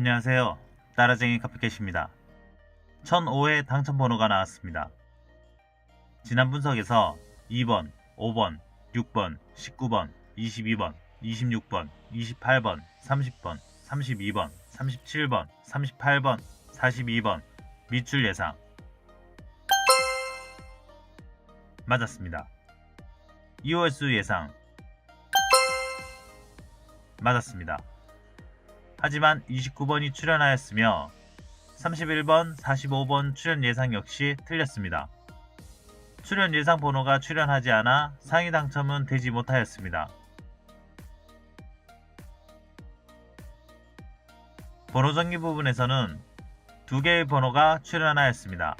안녕하세요. 따라쟁이 카피캣입니다. 1005의 당첨 번호가 나왔습니다. 지난 분석에서 2번, 5번, 6번, 19번, 22번, 26번, 28번, 30번, 32번, 37번, 38번, 42번 밑줄 예상 맞았습니다. 2월 수 예상 맞았습니다. 하지만 29번이 출연하였으며 31번, 45번 출연 예상 역시 틀렸습니다. 출연 예상 번호가 출연하지 않아 상위 당첨은 되지 못하였습니다. 번호 정리 부분에서는 두 개의 번호가 출연하였습니다.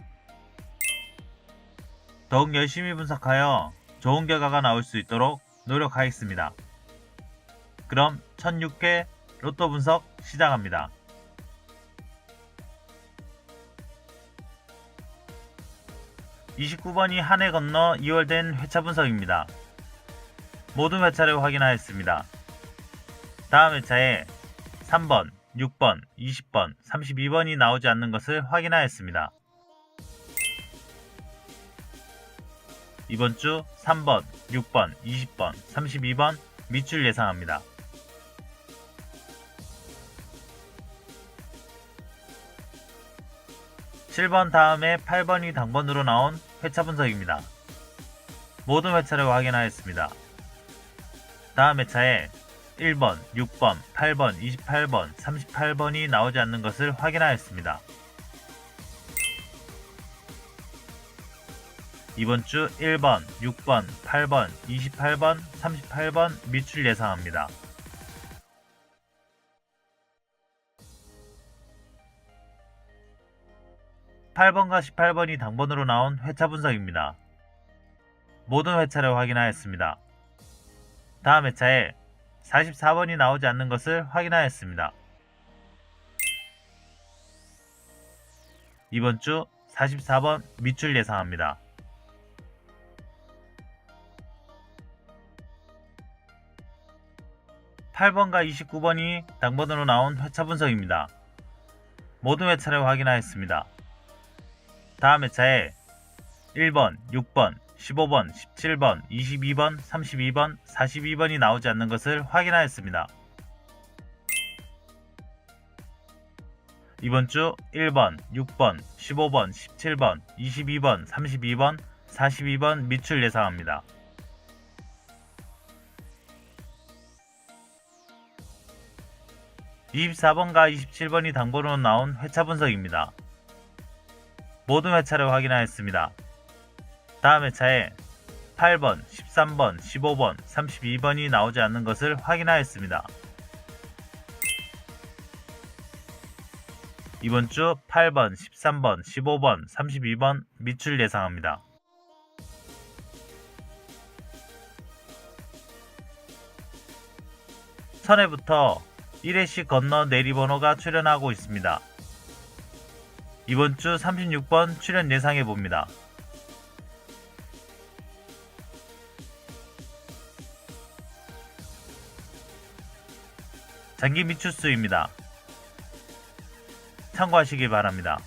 더욱 열심히 분석하여 좋은 결과가 나올 수 있도록 노력하겠습니다. 그럼 1006회 로또 분석 시작합니다. (29번이) 한 해 건너 2월된 회차 분석입니다. 모든 회차를 확인하였습니다. 다음 회차에 3번, 6번, 20번, 32번이 나오지 않는 것을 확인하였습니다. 이번 주 3번, 6번, 20번, 32번 밑줄 예상합니다. 7번 다음에 8번이 당번으로 나온 회차 분석입니다. 모든 회차를 확인하였습니다. 다음 회차에 1번, 6번, 8번, 28번, 38번이 나오지 않는 것을 확인하였습니다. 이번 주 1번, 6번, 8번, 28번, 38번 밑줄 예상합니다. 8번과 18번이 당번으로 나온 회차 분석입니다. 모든 회차를 확인하였습니다. 다음 회차에 44번이 나오지 않는 것을 확인하였습니다. 이번 주 44번 밑줄 예상합니다. 8번과 29번이 당번으로 나온 회차 분석입니다. 모든 회차를 확인하였습니다. 다음 회차에 1번, 6번, 15번, 17번, 22번, 32번, 42번이 나오지 않는 것을 확인하였습니다. 이번 주 1번, 6번, 15번, 17번, 22번, 32번, 42번 밑줄 예상합니다. (24번과 27번이) 당번으로 나온 회차 분석입니다. 모든 회차를 확인하였습니다. 다음 회차에 8번, 13번, 15번, 32번이 나오지 않는 것을 확인하였습니다. 이번 주 8번, 13번, 15번, 32번 밑줄 예상합니다. 천회부터 1회씩 건너 내리번호가 출연하고 있습니다. 이번 주 36번 출연 예상해 봅니다. 장기 미추수입니다. 참고하시기 바랍니다.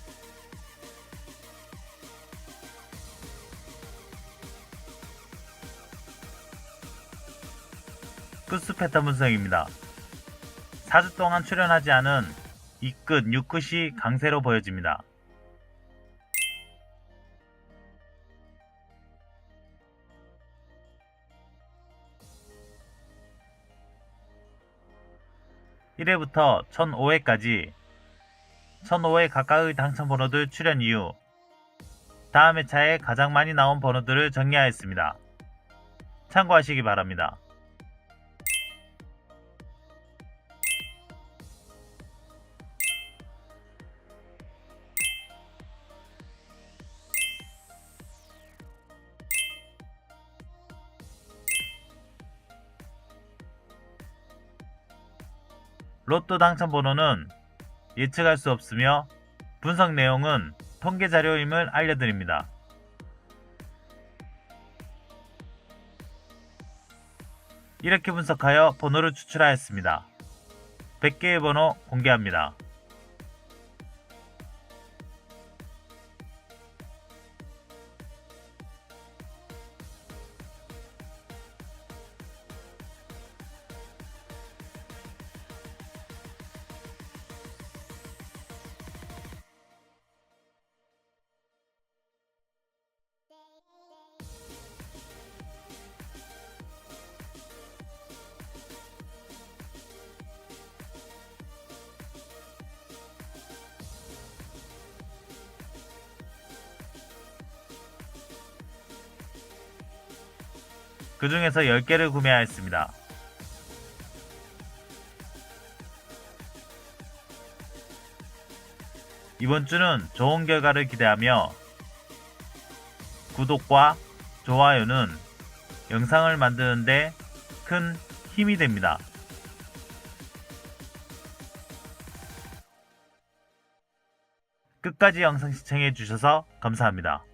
끝수 패턴 분석입니다. 4주 동안 출연하지 않은 이끝, 6끝이 강세로 보여집니다. (1회부터) (1005회까지) (1005회) 각각의 당첨 번호들 출연 이유 다음 회차에 가장 많이 나온 번호들을 정리하였습니다. 참고하시기 바랍니다. 로또 당첨 번호는 예측할 수 없으며 분석 내용은 통계 자료임을 알려드립니다. 이렇게 분석하여 번호를 추출하였습니다. 100개의 번호 공개합니다. 그 중에서 10개를 구매하였습니다. 이번 주는 좋은 결과를 기대하며 구독과 좋아요는 영상을 만드는데 큰 힘이 됩니다. 끝까지 영상 시청해 주셔서 감사합니다.